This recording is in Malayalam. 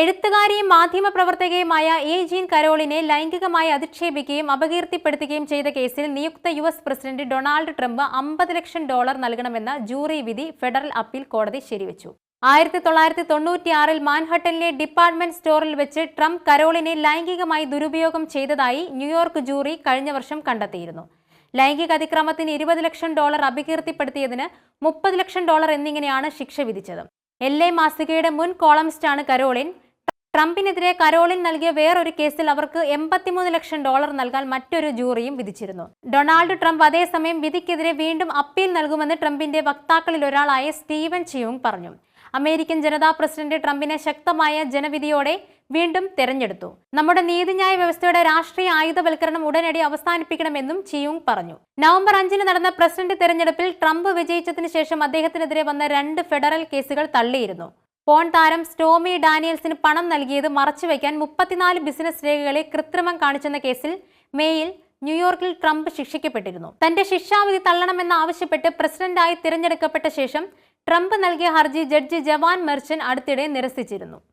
എഴുത്തുകാരിയും മാധ്യമപ്രവർത്തകയുമായ എ. ജീൻ കരോളിനെ ലൈംഗികമായി അധിക്ഷേപിക്കുകയും അപകീർത്തിപ്പെടുത്തുകയും ചെയ്ത കേസിൽ നിയുക്ത U S president Donald Trump അമ്പത് ലക്ഷം ഡോളർ നൽകണമെന്ന ജൂറി വിധി ഫെഡറൽ അപ്പീൽ കോടതി ശരിവച്ചു. ആയിരത്തി തൊള്ളായിരത്തി തൊണ്ണൂറ്റിയാറിൽ മാൻഹട്ടനിലെ ഡിപ്പാർട്ട്മെന്റ് സ്റ്റോറിൽ വെച്ച് ട്രംപ് കരോളിനെ ലൈംഗികമായി ദുരുപയോഗം ചെയ്തതായി ന്യൂയോർക്ക് ജൂറി കഴിഞ്ഞ വർഷം കണ്ടെത്തിയിരുന്നു. ലൈംഗിക അതിക്രമത്തിന് ഇരുപത് ലക്ഷം ഡോളർ അപകീർത്തിപ്പെടുത്തിയതിന് മുപ്പത് ലക്ഷം ഡോളർ എന്നിങ്ങനെയാണ് ശിക്ഷ വിധിച്ചത്. എൽ എ മാസികയുടെ മുൻ കോളംസ്റ്റാണ് കരോളിൻ ട്രംപിനെതിരെ കരോളിൻ നൽകിയ വേറൊരു കേസിൽ അവർക്ക് എൺപത്തിമൂന്ന് ലക്ഷം ഡോളർ നൽകാൻ മറ്റൊരു ജൂറിയും വിധിച്ചിരുന്നു. ഡൊണാൾഡ് ട്രംപ് അതേസമയം വിധിക്കെതിരെ വീണ്ടും അപ്പീൽ നൽകുമെന്ന് ട്രംപിന്റെ വക്താക്കളിൽ ഒരാളായ സ്റ്റീവൻ ചിയൂങ് പറഞ്ഞു. അമേരിക്കൻ ജനതാ പ്രസിഡന്റ് ട്രംപിനെ ശക്തമായ ജനവിധിയോടെ വീണ്ടും തെരഞ്ഞെടുത്തു. നമ്മുടെ നീതിന്യായ വ്യവസ്ഥയുടെ രാഷ്ട്രീയ ആയുധവൽക്കരണം ഉടനടി അവസാനിപ്പിക്കണമെന്നും ചിയൂങ് പറഞ്ഞു. നവംബർ അഞ്ചിന് നടന്ന പ്രസിഡന്റ് തെരഞ്ഞെടുപ്പിൽ ട്രംപ് വിജയിച്ചതിനു ശേഷം അദ്ദേഹത്തിനെതിരെ വന്ന രണ്ട് ഫെഡറൽ കേസുകൾ തള്ളിയിരുന്നു. പോൺ താരം സ്റ്റോമി ഡാനിയൽസിന് പണം നൽകിയത് മറച്ചുവെക്കാൻ മുപ്പത്തിനാല് ബിസിനസ് രേഖകളെ കൃത്രിമം കാണിച്ചെന്ന കേസിൽ മേയിൽ ന്യൂയോർക്കിൽ ട്രംപ് ശിക്ഷിക്കപ്പെട്ടിരുന്നു. തന്റെ ശിക്ഷാവിധി തള്ളണമെന്ന് ആവശ്യപ്പെട്ട് പ്രസിഡന്റായി തിരഞ്ഞെടുക്കപ്പെട്ട ശേഷം ട്രംപ് നൽകിയ ഹർജി ജഡ്ജി ജവാൻ മെർച്ചൻ അടുത്തിടെ നിരസിച്ചിരുന്നു.